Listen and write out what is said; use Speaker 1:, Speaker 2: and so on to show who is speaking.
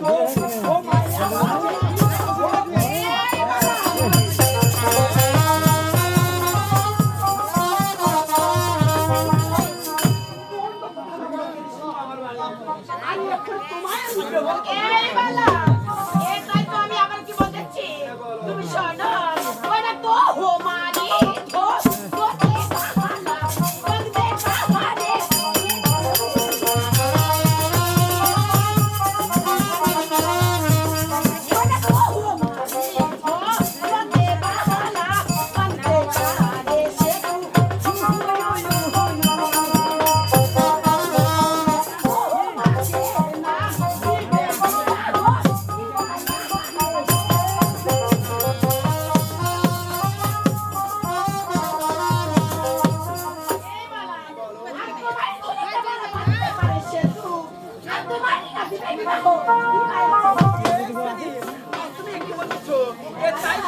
Speaker 1: Let's go.
Speaker 2: Ay, Thank you.